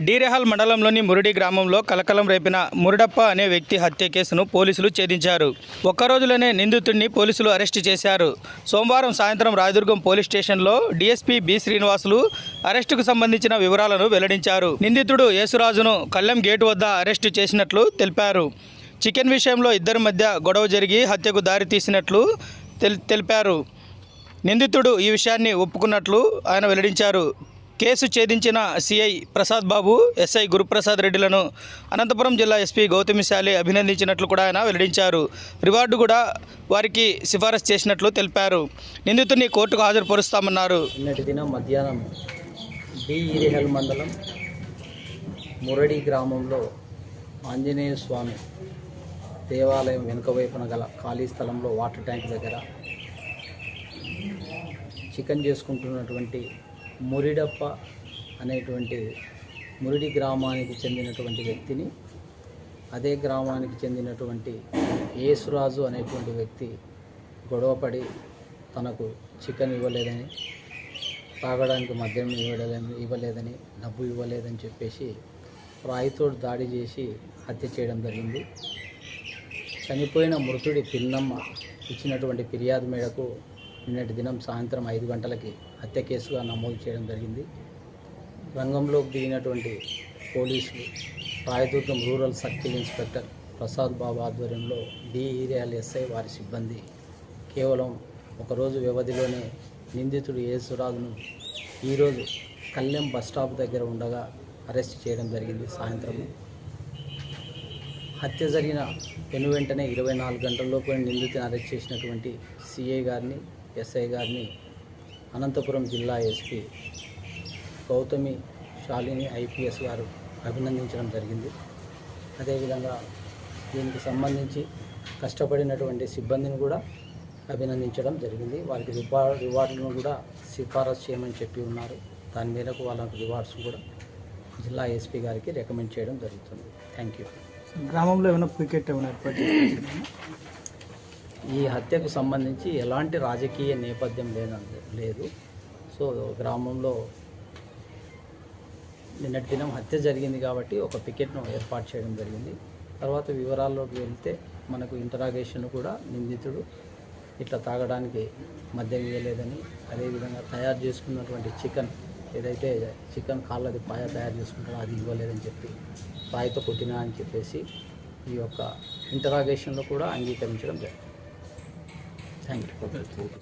డీరెహాల్ మండలంలోని మురుడి గ్రామంలో కలకలం రేపిన మురుడప్ప అనే వ్యక్తి హత్య కేసును పోలీసులు ఛేదించారు. ఒక్క రోజులోనే నిందితుడిని పోలీసులు అరెస్టు చేశారు. సోమవారం సాయంత్రం రాయదుర్గం పోలీస్ స్టేషన్లో డీఎస్పీ బి శ్రీనివాసులు అరెస్టుకు సంబంధించిన వివరాలను వెల్లడించారు. నిందితుడు యేసురాజును కళ్ళెం గేటు వద్ద అరెస్టు చేసినట్లు తెలిపారు. చికెన్ విషయంలో ఇద్దరి మధ్య గొడవ జరిగి హత్యకు దారి తీసినట్లు తెల్ తెలిపారు. నిందితుడు ఈ విషయాన్ని ఒప్పుకున్నట్లు ఆయన వెల్లడించారు. కేసు ఛేదించిన సిఐ ప్రసాద్ బాబు ఎస్ఐ గురుప్రసాద్ రెడ్డిలను అనంతపురం జిల్లా ఎస్పీ గౌతమిశాలి అభినందించినట్లు కూడా ఆయన వెల్లడించారు. రివార్డు కూడా వారికి సిఫారసు చేసినట్లు తెలిపారు. నిందితుడిని కోర్టుకు హాజరుపరుస్తామన్నారు. నిన్నటి దినం మధ్యాహ్నం డి మండలం మురడి గ్రామంలో ఆంజనేయ స్వామి దేవాలయం వెనుక వైపున గల ఖాళీ స్థలంలో వాటర్ ట్యాంక్ దగ్గర చికెన్ చేసుకుంటున్నటువంటి మురిడప్ప అనేటువంటి మురిడి గ్రామానికి చెందినటువంటి వ్యక్తిని అదే గ్రామానికి చెందినటువంటి యేసురాజు అనేటువంటి వ్యక్తి గొడవపడి తనకు చికెన్ ఇవ్వలేదని తాగడానికి మద్యం ఇవ్వలేదని ఇవ్వలేదని డబ్బు ఇవ్వలేదని చెప్పేసి రాయితో దాడి చేసి హత్య చేయడం జరిగింది. చనిపోయిన మృతుడి పిన్నమ్మ ఇచ్చినటువంటి ఫిర్యాదు మేరకు నిన్నటి దినం సాయంత్రం ఐదు గంటలకి హత్య కేసుగా నమోదు చేయడం జరిగింది. రంగంలోకి దిగినటువంటి పోలీసులు Rayadurgam rural circle inspector Prasad Babu ఆధ్వర్యంలో డి ఏరియాల ఎస్ఐ వారి సిబ్బంది కేవలం ఒకరోజు వ్యవధిలోనే నిందితుడు యేసురాజును ఈరోజు కళ్యాణ్ బస్ స్టాప్ దగ్గర ఉండగా అరెస్ట్ చేయడం జరిగింది సాయంత్రం. హత్య జరిగిన పెను వెంటనే ఇరవై నాలుగు గంటల్లోపు నిందితుని అరెస్ట్ చేసినటువంటి సిఐ గారిని ఎస్ఐ గారిని అనంతపురం జిల్లా ఎస్పీ గౌతమి శాలిని ఐపీఎస్ గారు అభినందించడం జరిగింది. అదేవిధంగా దీనికి సంబంధించి కష్టపడినటువంటి సిబ్బందిని కూడా అభినందించడం జరిగింది. వారికి రివార్ రివార్డులను కూడా సిఫారసు చేయమని చెప్పి ఉన్నారు. దాని మేరకు వాళ్ళకు రివార్డ్స్ కూడా జిల్లా ఎస్పీ గారికి రికమెండ్ చేయడం జరుగుతుంది. Thank you. గ్రామంలో ఏమైనా క్రికెట్ ఏమైనా ఏర్పాటు ఈ హత్యకు సంబంధించి ఎలాంటి రాజకీయ నేపథ్యం లేనందు లేదు. సో గ్రామంలో నిన్నటి దినం హత్య జరిగింది కాబట్టి ఒక పికెట్ను ఏర్పాటు చేయడం జరిగింది. తర్వాత వివరాల్లోకి వెళ్తే మనకు ఇంటరాగేషన్ కూడా నిందితుడు ఇట్లా తాగడానికి మద్యం ఇవ్వలేదని అదేవిధంగా తయారు చేసుకున్నటువంటి చికెన్ ఏదైతే చికెన్ కాళ్ళది పాయ తయారు చేసుకుంటారో అది ఇవ్వలేదని చెప్పి రాయితో కొట్టినా అని చెప్పేసి ఈ యొక్క ఇంటరాగేషన్లో కూడా అంగీకరించడం జరిగింది. Thank you